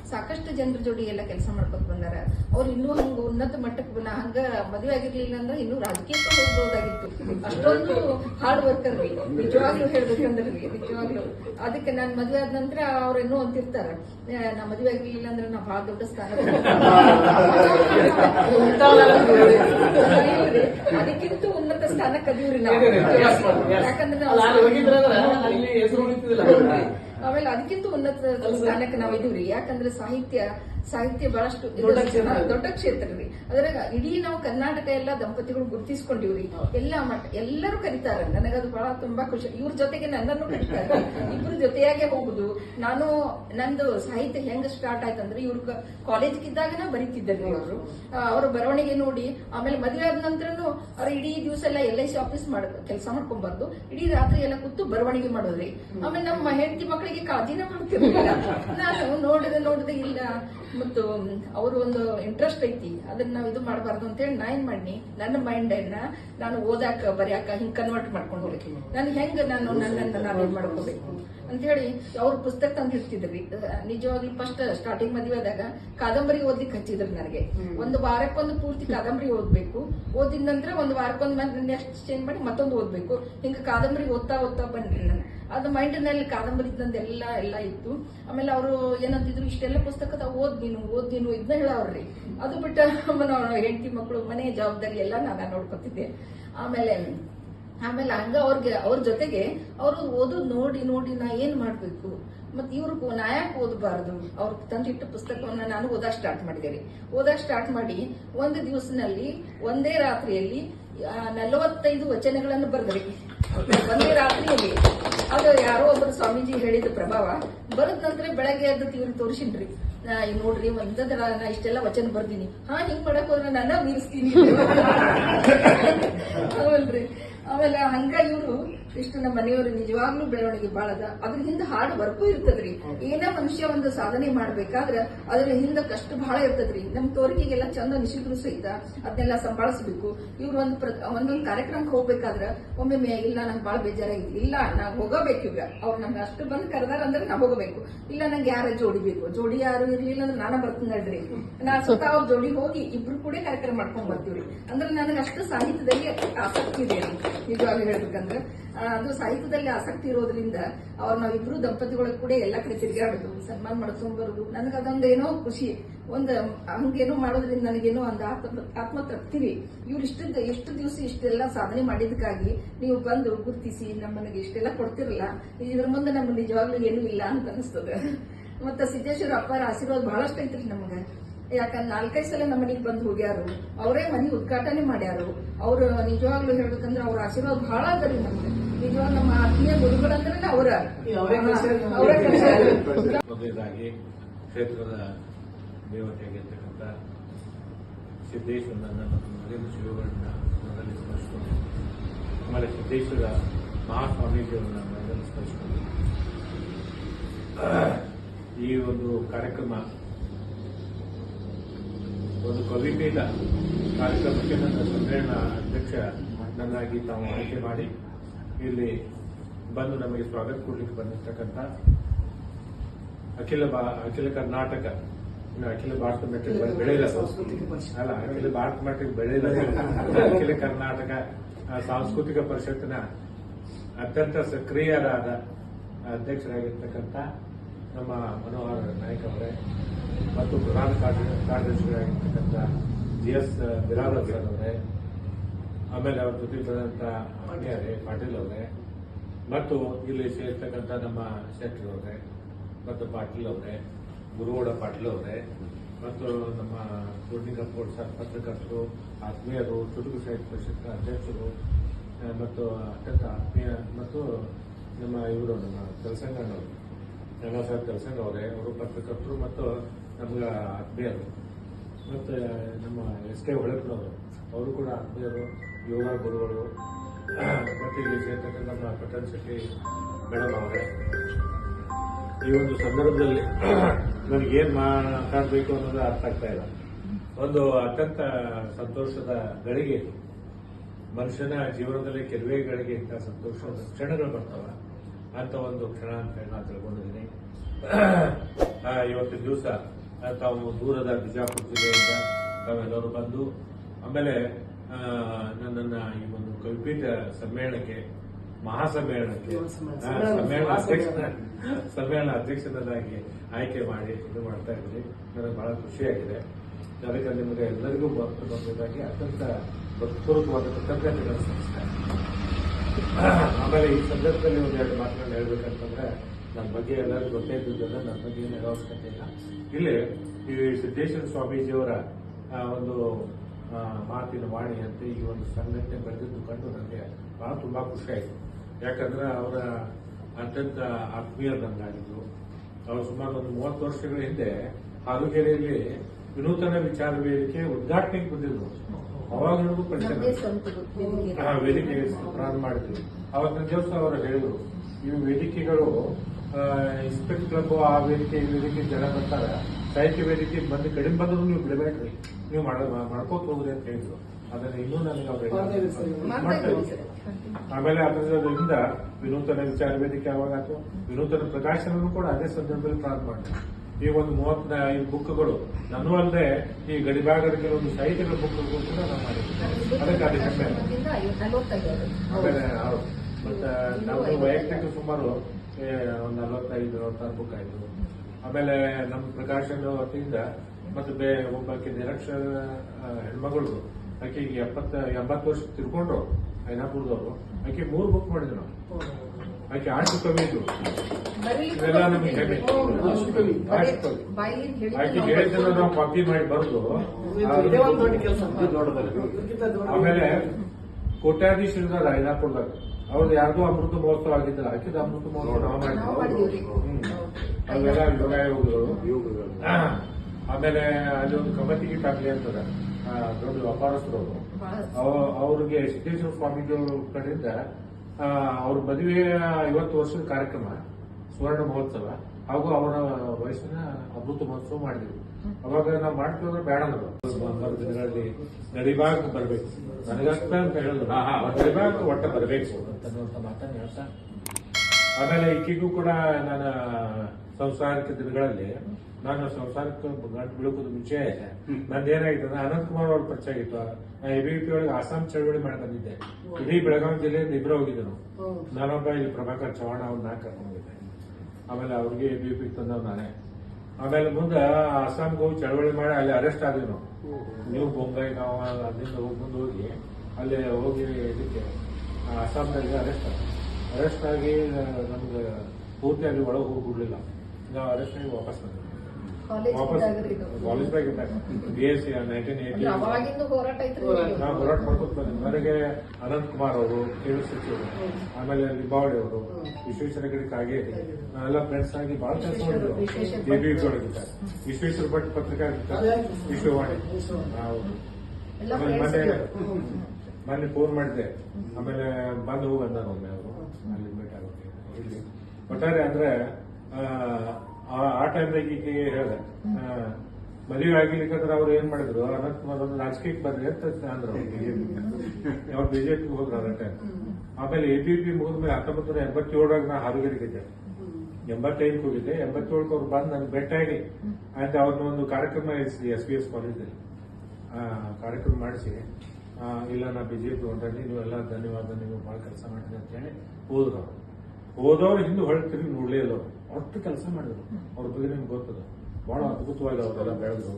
[SPEAKER 3] ಸಾಕಷ್ಟು ಜನರ ಜೋಡಿ ಎಲ್ಲ ಕೆಲಸ ಮಾಡ್ಕೊತ ಬಂದಾರ. ಅವ್ರು ಇನ್ನೂ ಹಂಗ ಉನ್ನತ ಮಟ್ಟಕ್ಕೆ ಬಂದ ಹಂಗ ಮದುವೆ ಆಗಿರ್ಲಿಲ್ಲ ಅಂದ್ರೆ ಇನ್ನೂ ರಾಜಕೀಯಕ್ಕೆ ಹೋಗ್ಬೋದಾಗಿತ್ತು. ಅಷ್ಟೊಂದು ಹಾರ್ಡ್ ವರ್ಕರ್ ರೀ ನಿಜವಾಗ್ಲೂ ಹೇಳ್ಬೇಕು ಅಂದ್ರೆ ನಿಜವಾಗ್ಲೂ. ಅದಕ್ಕೆ ನಾನು ಮದುವೆ ಆದ ನಂತರ ಅವ್ರು ಇನ್ನೂ ಅಂತಿರ್ತಾರ. "ಏ, ನಾ ಮದುವೆ ಆಗಿರ್ಲಿಲ್ಲ ಅಂದ್ರೆ ನಾ ಬಹಳ ದೊಡ್ಡ ಸ್ಥಾನ ಅದಕ್ಕಿಂತ ಉನ್ನತ ಸ್ಥಾನಕ್ಕೆ ಅದೀವ್ರಿ ನಾವು. ಯಾಕಂದ್ರೆ ಆಮೇಲೆ ಅದಕ್ಕಿಂತ ಉನ್ನತ ಸ್ಥಾನಕ್ಕೆ ನಾವು ಇದೀವ್ರಿ ಯಾಕಂದ್ರೆ ಸಾಹಿತ್ಯ ಸಾಹಿತ್ಯ ಬಹಳಷ್ಟು
[SPEAKER 4] ದೊಡ್ಡ ಕ್ಷೇತ್ರ.
[SPEAKER 3] ರೀ ಅದ್ರಾಗ ಇಡೀ ನಾವು ಕರ್ನಾಟಕ ಎಲ್ಲ ದಂಪತಿಗಳು ಗುರುತಿಸ್ಕೊಂಡಿವ್ರಿ. ಎಲ್ಲ ಮಟ್ಟ ಎಲ್ಲರೂ ಕರೀತಾರ. ನನಗದು ಬಹಳ ತುಂಬಾ ಖುಷಿ. ಇವ್ರ ಜೊತೆಗೆ ನನ್ನನ್ನು ಕರೀತಾರೆ. ಇಬ್ರು ಜೊತೆಯಾಗೆ ಹೋಗುದು. ನಾನು ನಂದು ಸಾಹಿತ್ಯ ಹೆಂಗ್ ಸ್ಟಾರ್ಟ್ ಆಯ್ತಂದ್ರೆ ಇವ್ರ ಕಾಲೇಜ್ಗಿದ್ದಾಗನ ಬರೀತಿದ್ದರು ಅವರು ಅವ್ರ ಬರವಣಿಗೆ ನೋಡಿ ಆಮೇಲೆ ಮದುವೆ ಆದ ನಂತರನು ಅವ್ರ ಇಡೀ ದಿವಸ ಎಲ್ಲ ಎಲ್ ಐ ಸಿ ಆಫೀಸ್ ಮಾಡ ಕೆಲಸ ಮಾಡ್ಕೊಂಡ್ಬಾರ್ದು ಇಡೀ ರಾತ್ರಿ ಎಲ್ಲ ಕೂತು ಬರವಣಿಗೆ ಮಾಡೋದ್ರಿ. ಆಮೇಲೆ ನಮ್ಮ ಹೆಂಡತಿ ಮಕ್ಕಳಿಗೆ ಕಾಳಜಿನ ಮಾಡ್ತಿರ್ಲಿಲ್ಲ. ನಾನು ನೋಡಿದೆ ನೋಡಿದೆ ಇಲ್ಲ. ಮತ್ತು ಅವರು ಒಂದು ಇಂಟ್ರೆಸ್ಟ್ ಐತಿ. ಅದನ್ನ ನಾವು ಇದು ಮಾಡಬಾರ್ದು ಅಂತೇಳಿ ನಾ ಏನ್ ಮಾಡಿ ನನ್ನ ಮೈಂಡ್ ಅನ್ನ ನಾನು ಓದಾಕ ಬರೆಯಾಕ ಹಿಂಗ್ ಕನ್ವರ್ಟ್ ಮಾಡ್ಕೊಂಡು ಹೋಗ್ತೀನಿ ನಾನು ಹೆಂಗ್ ನಾನು ನನ್ನ ನಾನು ಏನ್ ಮಾಡ್ಕೋಬೇಕು? ಅಂತ ಹೇಳಿ ಅವ್ರ ಪುಸ್ತಕ ತಂದು ಇಡ್ತಿದ್ರಿ ನಿಜವಾಗ್ಲೂ ಫಸ್ಟ್ ಸ್ಟಾರ್ಟಿಂಗ್ ಮದುವೆ ಆದಾಗ ಕಾದಂಬರಿ ಓದ್ಲಿಕ್ಕೆ ಹಚ್ಚಿದ್ರು ನನಗೆ. ಒಂದು ವಾರಕ್ಕೊಂದು ಪೂರ್ತಿ ಕಾದಂಬರಿ ಓದ್ಬೇಕು. ಓದಿದ ನಂತರ ಒಂದು ವಾರಕ್ಕೊಂದು ನೆಕ್ಸ್ಟ್ ಚೇಂಜ್ ಮಾಡಿ ಮತ್ತೊಂದು ಓದ್ಬೇಕು. ಹಿಂಗ ಕಾದಂಬರಿ ಓದ್ತಾ ಓದ್ತಾ ಬಂದ್ರಿ ನಾನು. ಅದು ಮೈಂಡ್ನಲ್ಲಿ ಕಾದಂಬರಿ ಎಲ್ಲ ಎಲ್ಲ ಇತ್ತು. ಆಮೇಲೆ ಅವರು ಏನಂತಿದ್ರು, ಇಷ್ಟೆಲ್ಲ ಪುಸ್ತಕದ ಓದ್ ನೀನು ಓದ್ ನೀನು ಇದನ್ನ ಹೇಳವ್ರಿ ಅದು ಬಿಟ್ಟ ಹೆಂಡತಿ ಮಕ್ಕಳು ಮನೆ ಜವಾಬ್ದಾರಿ ಎಲ್ಲ ನಾನು ನೋಡ್ಕೊತಿದ್ದೆ. ಆಮೇಲೆ ಆಮೇಲೆ ಹಂಗ ಅವ್ರಿಗೆ, ಅವ್ರ ಜೊತೆಗೆ ಅವರು ಓದು ನೋಡಿ ನೋಡಿ ನಾ ಏನ್ ಮಾಡ್ಬೇಕು? ಮತ್ತೆ ನಾ ಯಾಕೆ ಓದಬಾರ್ದು? ಅವ್ರ ತಂದಿಟ್ಟ ಪುಸ್ತಕವನ್ನ ನಾನು ಓದಾ ಸ್ಟಾರ್ಟ್ ಮಾಡಿದೆ ಓದಾ ಸ್ಟಾರ್ಟ್ ಮಾಡಿ ಒಂದು ದಿವಸನಲ್ಲಿ ಒಂದೇ ರಾತ್ರಿಯಲ್ಲಿ ನಲವತ್ತೈದು ವಚನಗಳನ್ನು ಬರೆದ್ರಿ ಒಂದೇ ರಾತ್ರಿಯಲ್ಲಿ. ಅದು ಯಾರೋ ಒಬ್ಬರು ಸ್ವಾಮೀಜಿ ಹೇಳಿದ ಪ್ರಭಾವ, ಬರದ ನಂತರ ಬೆಳಗ್ಗೆ ಎದ್ದು ತೀವ್ರ ತೋರಿಸಿನ್ರಿ. ನೋಡ್ರಿ ಒಂದ ನಾ ಇಷ್ಟೆಲ್ಲ ವಚನ ಬರ್ತೀನಿ ಹಾ, ಹಿಂಗ್ ಮಾಡಕ್ ಹೋದ್ರೆ ನನ್ನ ಮೀರಿಸ್ತೀನಿ *laughs* ಹೌಲ್ರಿ ಆಮೇಲೆ ಹಂಗ ಇವರು ಇಷ್ಟು ನಮ್ಮ ಮನೆಯವರು ನಿಜವಾಗ್ಲೂ ಬೆಳವಣಿಗೆ ಬಾಳದ. ಅದ್ರ ಹಿಂದ ಹಾರ್ಡ್ ವರ್ಕು ಇರ್ತದ್ರಿ. ಏನ ಮನುಷ್ಯ ಒಂದು ಸಾಧನೆ ಮಾಡ್ಬೇಕಾದ್ರ ಅದ್ರ ಹಿಂದ ಕಷ್ಟ ಬಹಳ ಇರ್ತದ್ರಿ. ನಮ್ ತೋರಿಕೆಗೆಲ್ಲ ಚಂದ ನಿಶಿದ್ರು ಸಹಿತ ಅದನ್ನೆಲ್ಲ ಸಂಭಾಳಿಸ್ಬೇಕು. ಇವ್ರು ಒಂದ್ ಒಂದೊಂದ್ ಕಾರ್ಯಕ್ರಮಕ್ಕೆ ಹೋಗ್ಬೇಕಾದ್ರ ಒಮ್ಮೆ ಇಲ್ಲ ನಂಗೆ ಬಾಳ ಬೇಜಾರಾಗಿದೆ ಇಲ್ಲ ನಾ ಹೋಗಬೇಕು ಈಗ. ಅವ್ರು ನಂಗೆ ಅಷ್ಟು ಬಂದ್ ಕರೆದಾರ ಅಂದ್ರೆ ನಾ ಹೋಗಬೇಕು. ಇಲ್ಲ, ನಂಗೆ ಯಾರ ಜೋಡಿ ಬೇಕು. ಜೋಡಿ ಯಾರು ಇರ್ಲಿಲ್ಲ ಅಂದ್ರೆ ನಾನ ಬರ್ತೀನಿ ನಡ್ರಿ ನಾ ಸ್ವತಃ ಅವ್ರ ಜೋಡಿ ಹೋಗಿ ಇಬ್ರು ಕೂಡ ಕಾರ್ಯಕ್ರಮ ಮಾಡ್ಕೊಂಡ್ ಬರ್ತೀವ್ರಿ. ಅಂದ್ರೆ ನನಗೆ ಅಷ್ಟು ಸಾಹಿತ್ಯದಲ್ಲಿ ಆಸಕ್ತಿ ಇದೆ ನಿಜವಾಗ್ಲೂ ಹೇಳ್ಬೇಕಂದ್ರೆ. ಅದು ಸಾಹಿತ್ಯದಲ್ಲಿ ಆಸಕ್ತಿ ಇರೋದ್ರಿಂದ ಅವ್ರ ನಾವಿಬ್ರು ದಂಪತಿಗಳಿಗೆ ಕೂಡ ಎಲ್ಲ ಕಡೆ ತಿರುಗಾಡೋದು ಸನ್ಮಾನ ಮಾಡ್ಕೊಂಡ್ ಬರೋದು. ನನಗೆ ಅದೊಂದು ಏನೋ ಖುಷಿ. ಒಂದು, ಹಂಗೇನೋ ಮಾಡೋದ್ರಿಂದ ನನಗೇನೋ ಒಂದು ಆತ್ಮ ಆತ್ಮತೃಪ್ತಿ ರೀ ಇವ್ರು ಇಷ್ಟು ಎಷ್ಟು ದಿವಸ ಇಷ್ಟೆಲ್ಲ ಸಾಧನೆ ಮಾಡಿದಕ್ಕಾಗಿ ನೀವು ಬಂದು ಗುರುತಿಸಿ ನಮ್ಮನಿಗೆ ಇಷ್ಟೆಲ್ಲ ಕೊಡ್ತಿರಲ್ಲ, ಇದ್ರ ಮುಂದೆ ನಮ್ಗೆ ನಿಜವಾಗ್ಲೂ ಏನೂ ಇಲ್ಲ ಅಂತ ಅನಿಸ್ತದೆ. ಮತ್ತೆ ಸಿದ್ದೇಶ್ವರ ಅಪ್ಪಾರ ಆಶೀರ್ವಾದ ಬಹಳಷ್ಟು ಐತ್ರಿ ನಮ್ಗೆ. ಯಾಕಂದ್ರೆ ನಾಲ್ಕೈದು ಸಲ ನಮ್ಮ ಮನೆಗೆ ಬಂದು ಹೋಗ್ಯಾರು. ಅವರೇ ಮನೆ ಉದ್ಘಾಟನೆ ಮಾಡ್ಯಾರು. ಅವರು ನಿಜವಾಗ್ಲೂ ಹೇಳ್ಬೇಕಂದ್ರೆ ಅವ್ರ ಆಶೀರ್ವಾದ ಬಹಳ ಅದರಿ ನಮ್ಗೆ. ನಿಜವಾಗ್ ನಮ್ಮ ಆತ್ಮೀಯ ಗುರುಗಳಂದ್ರೆ ಅವರ
[SPEAKER 4] ಈ ಅವರೇ.
[SPEAKER 5] ಮೊದಲನೇದಾಗಿ ಕ್ಷೇತ್ರದ ದೇವತೆಯಾಗಿರ್ತಕ್ಕಂಥ ಸಿದ್ದೇಶ್ವರನನ್ನ ಮತ್ತು ನರೇಂದ್ರ ಶಿವಗಳನ್ನ ಮೊದಲು ಸ್ಮರಿಸಿಕೊಂಡು ಆಮೇಲೆ ಸಿದ್ದೇಶ್ವರ ಮಹಾಸ್ವಾಮೀಜಿಯವರನ್ನ ಮೊದಲು ಸ್ಮರಿಸಿಕೊಂಡು ಈ ಒಂದು ಕಾರ್ಯಕ್ರಮ ಒಂದು ಕವಿಪೀಠ ಕಾರ್ಯಕ್ರಮಕ್ಕೆ ನನ್ನ ಸಮ್ಮೇಳನ ಅಧ್ಯಕ್ಷ ನನ್ನಾಗಿ ತಾವು ಆಯ್ಕೆ ಮಾಡಿ ಇಲ್ಲಿ ಬಂದು ನಮಗೆ ಸ್ವಾಗತ ಕೊಡ್ಲಿಕ್ಕೆ ಬಂದಿರತಕ್ಕಂತ ಅಖಿಲ ಅಖಿಲ ಕರ್ನಾಟಕ ಇನ್ನು ಅಖಿಲ ಭಾರತ ಮಟ್ಟಿಗೆ ಬೆಳೆಯಲ್ಲ. ಅಲ್ಲ ಅಖಿಲ ಭಾರತ ಮಟ್ಟಿಗೆ ಬೆಳೆಯಲ್ಲ ಅಖಿಲ ಕರ್ನಾಟಕ ಸಾಂಸ್ಕೃತಿಕ ಪರಿಷತ್ತಿನ ಅತ್ಯಂತ ಸಕ್ರಿಯರಾದ ಅಧ್ಯಕ್ಷರಾಗಿರ್ತಕ್ಕಂಥ ನಮ್ಮ ಮನೋಹರ್ ನಾಯ್ಕ ಅವರೇ ಮತ್ತು ಪ್ರಧಾನ ಕಾರ್ಯ ಕಾರ್ಯದರ್ಶಿಗಳಾಗಿರ್ತಕ್ಕಂಥ ಜಿ ಎಸ್ ಬಿರಾದರ್ ಸರ್ ಅವರೇ ಆಮೇಲೆ ಅವ್ರ ಜೊತೆ ಬಂದಂತ ಅಣ್ಯಾರೆ ಪಾಟೀಲ್ ಅವರೇ, ಮತ್ತು ಇಲ್ಲಿ ಸೇರ್ತಕ್ಕಂಥ ನಮ್ಮ ಶೆಟ್ಟರ್ ಅವರೇ, ಮತ್ತು ಪಾಟೀಲ್ ಅವರೇ, ಗುರುಗೌಡ ಪಾಟೀಲ್ ಅವರೇ, ಮತ್ತು ನಮ್ಮ ದೊಡ್ಡಿಗಪ್ಪೋಡ್ ಸರ್ ಪತ್ರಕರ್ತರು, ಆತ್ಮೀಯರು ಚುಟುಕು ಸಾಹಿತ್ಯ ಪರಿಷತ್ ಅಧ್ಯಕ್ಷರು ಮತ್ತು ಅತ್ಯಂತ ಆತ್ಮೀಯ, ಮತ್ತು ನಮ್ಮ ಇವರು ನಮ್ಮ ಕೆಲಸಂಗಣ್ಣವರು ಗಂಗಾ ಸಾಹೇಬ್ ಕೆಲಸಂಗ ಅವರೇ, ಅವರು ಪತ್ರಕರ್ತರು ಮತ್ತು ನಮ್ಗೆ ಆತ್ಮೀಯರು. ಮತ್ತು ನಮ್ಮ ಎಸ್ ಕೆ ಹೊಳಪ್ಪನವರು ಅವರು ಕೂಡ ಆತ್ಮೀಯರು. ಯೋಗ ಗುರುಗಳು ಮತ್ತು ಇಲ್ಲಿ ಸೇರ್ತಕ್ಕಂಥ ನಮ್ಮ ಪಟನ್ ಶೆಟ್ಟಿ ಮೇಡಮ್ ಅವರೇ. ಈ ಒಂದು ಸಂದರ್ಭದಲ್ಲಿ ನನಗೇನು ಮಾತಾಡಬೇಕು ಅನ್ನೋದು ಅರ್ಥ ಆಗ್ತಾ ಇಲ್ಲ. ಒಂದು ಅತ್ಯಂತ ಸಂತೋಷದ ಗಳಿಗೆ. ಮನುಷ್ಯನ ಜೀವನದಲ್ಲಿ ಕೆಲವೇ ಗಳಿಗೆ ಇಂಥ ಸಂತೋಷದ ಕ್ಷಣಗಳು ಬರ್ತಾವ. ಅಂತ ಒಂದು ಕ್ಷಣ ಅಂತ ಹೇಳಿ ನಾನು ತಿಳ್ಕೊಂಡಿದ್ದೀನಿ. ಇವತ್ತಿನ ದಿವಸ, ತಾವು ದೂರದ ಬಿಜಾಪುರ ಜಿಲ್ಲೆಯಿಂದ ತಾವೆಲ್ಲರೂ ಬಂದು, ಆಮೇಲೆ ನನ್ನನ್ನ ಈ ಒಂದು ಕಲ್ಪಿತ ಸಮ್ಮೇಳನಕ್ಕೆ ಮಹಾಸಮ್ಮೇಳನಕ್ಕೆ ಸಮ್ಮೇಳನ ಅಧ್ಯಕ್ಷ ಸಮ್ಮೇಳನ ಅಧ್ಯಕ್ಷರನ್ನಾಗಿ ಆಯ್ಕೆ ಮಾಡಿ ಇದು ಮಾಡ್ತಾ ಇದ್ದೀನಿ. ನನಗೆ ಬಹಳ ಖುಷಿಯಾಗಿದೆ. ಅದಕ್ಕೆ ನಿಮಗೆ ಎಲ್ಲರಿಗೂ ಬರ್ತು ಬಂದಿದ್ದಾಗಿ ಅತ್ಯಂತ ಭಕ್ತಿಪೂರ್ವಕವಾದ ಕೃತಜ್ಞತೆಗಳನ್ನು ಸಲ್ಲಿಸ್ತಾರೆ ಆಮೇಲೆ ಈ ಸಂದರ್ಭದಲ್ಲಿ ಒಂದು ಎರಡು ಮಾತುಗಳನ್ನ ಹೇಳ್ಬೇಕಂತಂದ್ರೆ ನನ್ನ ಬಗ್ಗೆ ಎಲ್ಲರಿಗೂ ಗೊತ್ತೇ ಇದ್ದಿದ್ದಲ್ಲ ನನ್ನ ಬಗ್ಗೆ ಏನು ಅವಶ್ಯಕತೆ ಇಲ್ಲ. ಇಲ್ಲಿ ಈ ಸಿದ್ದೇಶ್ವರ ಸ್ವಾಮೀಜಿಯವರ ಒಂದು ಮಾತಿನ ವಾಣಿ ಅಂತ ಈ ಒಂದು ಸಂಘಟನೆ ಬೆಳೆದಿದ್ದು ಕಂಡು ನನಗೆ ಬಹಳ ತುಂಬಾ ಖುಷಿ ಆಯಿತು. ಯಾಕಂದ್ರೆ ಅವರ ಅತ್ಯಂತ ಆತ್ಮೀಯ ನನಗಾಗಿದ್ರು ಅವರು ಸುಮಾರು ಒಂದು ಮೂವತ್ತು ವರ್ಷಗಳ ಹಿಂದೆ ಹಾಲುಗೆರೆಯಲ್ಲಿ ವಿನೂತನ ವಿಚಾರ ವೇದಿಕೆ ಉದ್ಘಾಟನೆಗೆ ಬಂದಿದ್ರು. ಅವಾಗ ನನಗೂ ಪರಿಚಯ
[SPEAKER 3] ನಮ್ದೇ ವೇದಿಕೆ.
[SPEAKER 5] ಆ ವೇದಿಕೆ ಪ್ರಾರಂಭ ಮಾಡಿದ್ವಿ. ಅವತ್ತಿನ ದಿವಸ ಅವರು ಹೇಳಿದ್ರು ಈ ವೇದಿಕೆಗಳು ಇನ್ಸ್ಪೆಕ್ಟ್ ಕ್ಲಬ್ ಆ ವೇದಿಕೆ ಈ ವೇದಿಕೆ ಜನ ಬರ್ತಾರೆ. ಸಾಹಿತ್ಯ ವೇದಿಕೆ ಬಂದು ಕಡಿಮೆ ಬಂದ್ರು ನೀವು ಬಿಡಬೇಡ್ರಿ. ನೀವು ಮಾಡ ಮಾಡ್ಕೋತ ಹೋಗ್ರಿ ಅಂತ ಹೇಳಿದ್ರು. ಅದನ್ನ ಇನ್ನೂ ನನಗೆ ಅವ್ರು ಆಮೇಲೆ ಅದರಿಂದ ವಿನೂತನ ವಿಚಾರ ವೇದಿಕೆ ಯಾವಾಗಾಯ್ತು ವಿನೂತನ ಪ್ರಕಾಶನನು ಕೂಡ ಅದೇ ಸಂದರ್ಭದಲ್ಲಿ ಪ್ರಾರಂಭ ಮಾಡಿದೆ ಈ ಒಂದು ಮೂವತ್ತ ಐದು ಬುಕ್ಗಳು ನಾನು ಅಲ್ಲದೆ ಈ ಗಡಿಭಾಗದ ಕೆಲವೊಂದು ಸಾಹಿತ್ಯಗಳ ಬುಕ್ಗಳು ಕೂಡ ನಾನು ಮಾಡಿದ್ದೆ ಅದಕ್ಕೆ ಅದು ಹೆಮ್ಮೆ ಆಮೇಲೆ. ಮತ್ತೆ ನಮ್ದು ವೈಯಕ್ತಿಕ ಸುಮಾರು ಒಂದು ನಲವತ್ತೈದು ನಲವತ್ತಾರು ಬುಕ್ ಆಯ್ತು. ಆಮೇಲೆ ನಮ್ಮ ಪ್ರಕಾಶನ ವತಿಯಿಂದ ಮತ್ತೆ ಬೇ ಒಬ್ಬಾಕಿ ನಿರಕ್ಷರ ಹೆಣ್ಮಗಳು ಆಕೆಗೆ ಎಪ್ಪತ್ತ ಎಂಬತ್ತು ವರ್ಷ ತಿರ್ಕೊಂಡ್ರು ಐನಾಪುರದವರು ಆಕೆ ಮೂರು ಬುಕ್ ಮಾಡಿದ್ರು ನಾವು. ಆಕೆ ಆಶು ಕವಿ ಇದ್ರು ಇವೆಲ್ಲ ನಮಗೆ ಹೆಮ್ಮೆ ಆಕೆ
[SPEAKER 3] ಹೇಳಿದ್ದು
[SPEAKER 5] ಹೇಳಿದ್ದನ್ನ ನಾವು ಕಾಪಿ ಮಾಡಿ ಬರೆದು
[SPEAKER 4] ಇದೇ ಒಂದು ದೊಡ್ಡ ಕೆಲಸ.
[SPEAKER 5] ದೊಡ್ಡದಲ್ಲ.
[SPEAKER 4] ಇದಕ್ಕಿಂತ ದೊಡ್ಡ
[SPEAKER 5] ಆಮೇಲೆ ಕೋಟ್ಯಾಧೀಶರಿದ್ದಾರೆ ಐನಾಪುರದಾಗ ಅವ್ರದ್ದು ಯಾರ್ದೋ ಅಮೃತ ಮಹೋತ್ಸವ ಆಗಿದ್ದಿಲ್ಲ ಆಕಿದ ಅಮೃತ ಮಹೋತ್ಸವ ನಾವು
[SPEAKER 3] ನಾವು
[SPEAKER 5] ಮಾಡಿದ್ವಿ ಅವೆಲ್ಲ ಯೋಗ ಯೋಗಗಳು ಆಮೇಲೆ ಅಲ್ಲಿ ಒಂದು ಕಮತಿ ಗೀಟ್ ಅಂತದ ಅಂತಾರೆ. ದೊಡ್ಡ
[SPEAKER 3] ವ್ಯಾಪಾರಸ್ಥರವರು
[SPEAKER 5] ಅವ- ಅವ್ರಿಗೆ ಸಿದ್ದೇಶ್ವರ ಸ್ವಾಮಿಗಳು ಕಡೆಯಿಂದ ಅವ್ರ ಮದುವೆ ಐವತ್ತು ವರ್ಷದ ಕಾರ್ಯಕ್ರಮ ಸುವರ್ಣ ಮಹೋತ್ಸವ. ಹಾಗೂ ಅವರ ವಯಸ್ಸಿನ ಅಮೃತ ಮಹೋತ್ಸವ ಮಾಡಿದ್ವಿ ಅವಾಗ ನಾವು ಮಾಡ್ತೀವಂದ್ರೆ ಬೇಡ ಅಂದ್ರು ಬರೋ ದಿನಗಳಲ್ಲಿ ಗಡಿಭಾಗ ಬರ್ಬೇಕು. ನನಗಷ್ಟ ಅಂತ ಹೇಳಿದ್ರು ಗಡಿಭಾಗ ಒಟ್ಟ ಬರಬೇಕು ಅಂತ ಮಾತನ್ನ ಹೇಳ್ತಾ ಆಮೇಲೆ ಈಕೆಗೂ ಕೂಡ ನನ್ನ ಸಂಸಾರಿಕ ದಿನಗಳಲ್ಲಿ ನಾನು ಸಂಸಾರಕ್ಕೆ ಗಂಟು ಬೀಳೋದು ಮುಂಚೆ ನಂದೇನಾಗಿತ್ತು ಅಂದ್ರೆ ಅನಂತ್ ಕುಮಾರ್ ಅವ್ರ ಪರಿಚಯ ಆಗಿತ್ತು. ನಾ ಎ ಬಿ ಪಿ ಒಳಗೆ ಅಸ್ಸಾಂ ಚಳವಳಿ ಮಾಡಿ ಬಂದಿದ್ದೆ. ಇಡೀ ಬೆಳಗಾವಿ ಜಿಲ್ಲೆಯಿಂದ ಇಬ್ಬರು ಹೋಗಿದ್ದರು ನಾನೊಬ್ಬ ಇಲ್ಲಿ ಪ್ರಭಾಕರ್ ಚವ್ಹಾಣ ಅವ್ರನ್ನ ಕರ್ಕೊಂಡು ಹೋಗಿದ್ದೆ. ಆಮೇಲೆ ಅವ್ರಿಗೆ ಎ ಬಿ ಪಿ ತಂದವ್ ನಾನೇ. ಆಮೇಲೆ ಮುಂದೆ ಅಸ್ಸಾಂಗೆ ಹೋಗಿ ಚಳವಳಿ ಮಾಡಿ ಅಲ್ಲಿ ಅರೆಸ್ಟ್ ಆದ್ವಿ ನಾವು ನೀವು ಬೊಂಬೈ ನಾವು ಅಲ್ಲಿಂದ ಹೋಗಿ ಮುಂದೆ ಹೋಗಿ ಅಲ್ಲಿ ಹೋಗಿ ಇದಕ್ಕೆ ಆ, ಅಸ್ಸಾಂದಲ್ಲಿ ಅರೆಸ್ಟ್ ಆದ ಅರೆಸ್ಟ್ ಆಗಿ ನಮ್ಗೆ ಪೂರ್ತಿ ಅಲ್ಲಿ ಒಳಗೆ ಹೋಗಿ ಬಿಡ್ಲಿಲ್ಲ ನಾವು ಅರೆಸ್ಟ್ ಆಗಿ ವಾಪಸ್ ಬಂದ್ವಿ. College B
[SPEAKER 3] S C nineteen eighty
[SPEAKER 5] ನಾವು ಹೋರಾಟ ಮಾಡ್ಕೊತ ಬಂದ್ವಿ ನನಗೆ ಅನಂತ್ ಕುಮಾರ್ ಅವರು ಕೇಳು ಸಚಿವರು ಆಮೇಲೆ ಲಿಂಬಾವಳಿ ಅವರು ವಿಶ್ವೇಶ್ವರ ಗಡಿ ಕಾಗೇರಿ ನಾವೆಲ್ಲ ಫ್ರೆಂಡ್ಸ್ ಆಗಿ ಬಹಳ ಕೆಲಸ ಮಾಡಿದ್ರು
[SPEAKER 3] ವಿಶ್ವೇಶ್ವರ ಭಟ್.
[SPEAKER 5] ಎಬಿಪಿ ಒಳಗಿದ್ದ ವಿಶ್ವೇಶ್ವರ ಭಟ್ ಪತ್ರಿಕಾ ವಿಶ್ವವಾಣಿ.
[SPEAKER 3] friends
[SPEAKER 5] ಮೊನ್ನೆ ಮೊನ್ನೆ ಫೋನ್ ಮಾಡಿದೆ. ಆಮೇಲೆ ಬಂದು ಹೋಗಿ ಒಮ್ಮೆ ಅವರು ಅಲ್ಲಿ ಮೀಟ್ ಆಗೋಕೆ ಇಲ್ಲಿ ಒಟ್ಟಾರೆ ಅಂದ್ರೆ ಆ, ಟೈಮ್ದಾಗ ಈಗ ಹೇಳಿದೆ. ಆ, ಮದುವೆ ಆಗಿಲಿಕ್ಕಂದ್ರೆ ಅವ್ರು ಏನ್ ಮಾಡಿದ್ರು? ಅನಂತ್ ಕುಮಾರ್ ಒಂದು ರಾಜಕೀಯಕ್ಕೆ ಬರ್ಲಿ ಅಂತ ಅಂದ್ರು ಅವ್ರು. ಬಿಜೆಪಿಗೆ ಹೋದ್ರು ಅದ ಟೈಮ್ ಆಮೇಲೆ ಎ ಬಿ ಪಿ ಮುಗಿದ್ಮೇಲೆ ಹತ್ತೊಂಬತ್ತು ನೂರ ಎಂಬತ್ತೇಳರಾಗ ನಾ ಹಾವೇರಿಗಿದ್ದೆ ಎಂಬತ್ತೈದಕ್ಕೆ ಹೋಗಿದ್ದೆ ಎಂಬತ್ತೇಳಕ್ಕೆ ಅವ್ರು ಬಂದು ನನ್ಗೆ ಭೇಟಿಯಾಗಿ ಆಯ್ತು ಅವ್ರನ್ನ ಒಂದು ಕಾರ್ಯಕ್ರಮ ನಡೆಸಿದ್ವಿ ಎಸ್ ಬಿ ಎಸ್ ಕಾಲೇಜಲ್ಲಿ ಕಾರ್ಯಕ್ರಮ ಮಾಡಿಸಿ ಇಲ್ಲ ನಾ ಬಿಜೆಪಿ ಹೊಂಟಿ ನೀವೆಲ್ಲ ಧನ್ಯವಾದ ನೀವು ಭಾಳ ಕೆಲಸ ಮಾಡಿದ್ರಿ ಅಂತ ಹೇಳಿ ಹೋದ್ರು ಅವ್ರು. ಹೋದವ್ರು ಹಿಂದೆ ಹೊಳೆ ತಿರುಗಿ ನೋಡ್ಲೇ ಇಲ್ಲ ಅವ್ರು. ಅಷ್ಟು ಕೆಲಸ ಮಾಡಿದ್ರು. ಅವ್ರ ಬಗ್ಗೆ ನಿಮ್ಗೆ ಗೊತ್ತದ. ಬಹಳ ಅದ್ಭುತವಾಗಿ ಅವರೆಲ್ಲ ಬೆಳೆದ್ರು.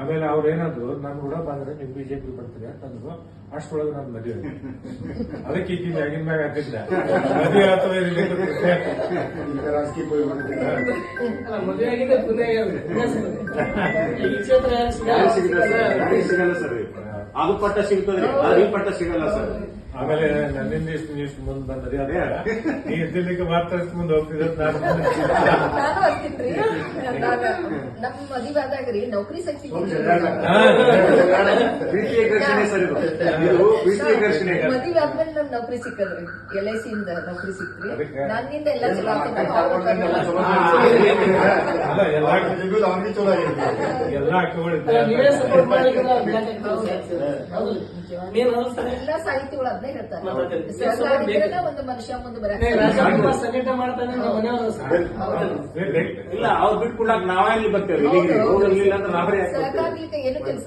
[SPEAKER 5] ಆಮೇಲೆ ಅವ್ರು ಏನಾದ್ರು ನಾನು ಕೂಡ ಬಂದ್ರೆ ನೀವು ಬಿಜೆಪಿ ಬರ್ತೀರಿ ಅಂತಂದ್ರು ಅಷ್ಟೊಳಗೆ ನಾನು ಮದುವೆ ಅದಕ್ಕೆ ಈಗ ಆಗಿನ ಮ್ಯಾಗ ಹಾಕಿದ್ದ ಮದುವೆ ಅಥವಾ ರಾಜಕೀಯ
[SPEAKER 4] ಮದುವೆ
[SPEAKER 6] ಅದು ಪಟ್ಟ ಸಿಗ್ತದೆ. ಅದು ಈ ಪಟ್ಟ ಸಿಗಲ್ಲ ಸರ್.
[SPEAKER 5] ಆಮೇಲೆ ನನ್ನಿಂದ ಇಷ್ಟು ಇಷ್ಟು ಮುಂದೆ ಬಂದ್ರಿ ಅದೇ ನೀ ಇದ್ದಿದ್ದಕ್ಕೆ ಮಾತ್ರ ಇಷ್ಟು ಮುಂದೆ ಹೋಗ್ತಿದ್ರೆ ನಾನು.
[SPEAKER 3] ಅಂತಿದ್ರಿ ನಮ್ಮ ಮದುವೆ ಆದಾಗ ರೀ ನೌಕರಿ ಸಿಕ್ಕಿದ್ರಿ
[SPEAKER 6] ಪ್ರೀತಿಯ ಘರ್ಷಣೆ ಸರ್ ಇದು. ಪ್ರೀತಿಯ ಘರ್ಷಣೆ.
[SPEAKER 3] ಮದುವೆ ಆದ್ಮೇಲೆ ನಮ್ ನೌಕರಿ ಸಿಕ್ಕದ್ರಿ ಎಲ್ ಐ ಸಿ ಇಂದ ನೌಕರಿ ಸಿಕ್ತ್ರಿ? ನನ್ನಿಂದ ಎಲ್ಲ ಚಲೋ
[SPEAKER 5] ಎಲ್ಲ ಎಲ್ಲ
[SPEAKER 3] ಎಲ್ಲ ಸಾಹಿತಿಗಳು ಅದನ್ನೇ ಹೇಳ್ತಾರೆ. ಒಂದು ಮನುಷ್ಯ ಮುಂದೆ
[SPEAKER 4] ಸಂಘಟನೆ ಮಾಡ್ತಾನೆ.
[SPEAKER 6] ಇಲ್ಲ ಅವ್ರು ಬಿಟ್ಕೊಡಕ್ ನಾವೇ ಇಲ್ಲಿ ಬರ್ತೇವೆ ಅಂದ್ರೆ ನಾವೇ?
[SPEAKER 3] ಸಹಕಾರಲಿಕ್ಕೆ ಏನು ಕೆಲಸ.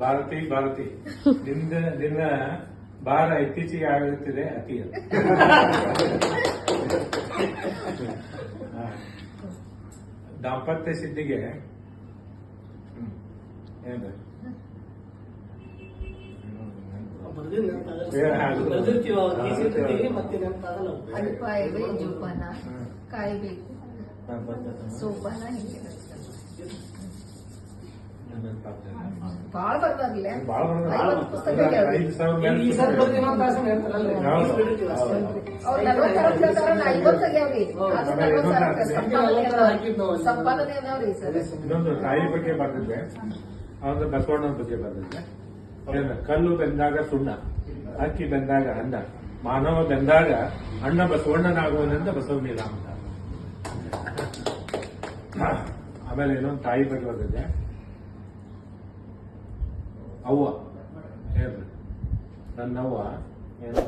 [SPEAKER 5] ಭಾರತಿ ಭಾರತಿ ನಿಂದ ನಿನ್ನ ಭಾರ ಇತ್ತೀಚೆಗೆ ಆಗುತ್ತಿದೆ ಅತಿ. ದಾಂಪತ್ಯ ಸಿದ್ಧಿಗೆ
[SPEAKER 4] ಅವ್ರು.
[SPEAKER 3] ಅಡಿಪಾಯವೇ ಜೋಪಾನ
[SPEAKER 5] ಹ್ಮ್.
[SPEAKER 3] ಕಾಯ್ಬೇಕು
[SPEAKER 5] ದಾಂಪತ್ಯ
[SPEAKER 3] ಸೋಪಾನ ಹಿಂಗೆ
[SPEAKER 5] ನೆನಪಾಗ್ತದೆ.
[SPEAKER 3] ಬಾಳ ಬರ್ಬಾರ್ದಿಲ್ಲ
[SPEAKER 5] ಭಾಳ ಬರೋದು.
[SPEAKER 3] ಐವತ್ತು ಪುಸ್ತಕ
[SPEAKER 5] ಐದು
[SPEAKER 3] ಕೇಳ್ರಿ.
[SPEAKER 5] ಸಾವಿರ
[SPEAKER 4] ಈ- ಈ ಸರ್ ಬರ್ತೀವಿ ಅಂತ ಆಸೆ ಹೇಳ್ತಾರಲ್ರಿ?
[SPEAKER 5] ಹೌದು.
[SPEAKER 4] ಬಿಡ್ತೀವಿ ಅಷ್ಟೇ.
[SPEAKER 3] ಅವ್ರು ನಲ್ವತ್ತು ಸಾವಿರ ಕೇಳ್ತಾರ ನಾ ಐವತ್ತು ಆಗ್ಯಾವ್ರಿ ಆದ್ರೆ ನಲ್ವತ್ತು ಸಾವಿರ ಸಂಪಾದನೆ ಅದಾವ. ಸಂಪಾದನೆ ಅದಾವ್ರಿ ಸರ್
[SPEAKER 5] ಇನ್ನೊಂದು ತಾಯಿ ಬಗ್ಗೆ ಬರ್ದಿದ್ದೆ ಆದರೆ ಬಸವಣ್ಣನ ಬಗ್ಗೆ ಬರೆದಿದ್ದೆ ಕಲ್ಲು ಬೆಂದಾಗ ಸುಣ್ಣ, ಅಕ್ಕಿ ಬೆಂದಾಗ ಅನ್ನ, ಮಾನವ ಬೆಂದಾಗ ಅಣ್ಣ ಬಸವಣ್ಣನಾಗುವನೆಂದ ಬಸವನೀಲ ಅಂತ ಆಮೇಲೆ ಇನ್ನೊಂದು ತಾಯಿ ಬಗ್ಗೆ ಅವ್ವ, ಹೇಳ್ರಿ. ನನ್ನವ್ವ ಏನೋ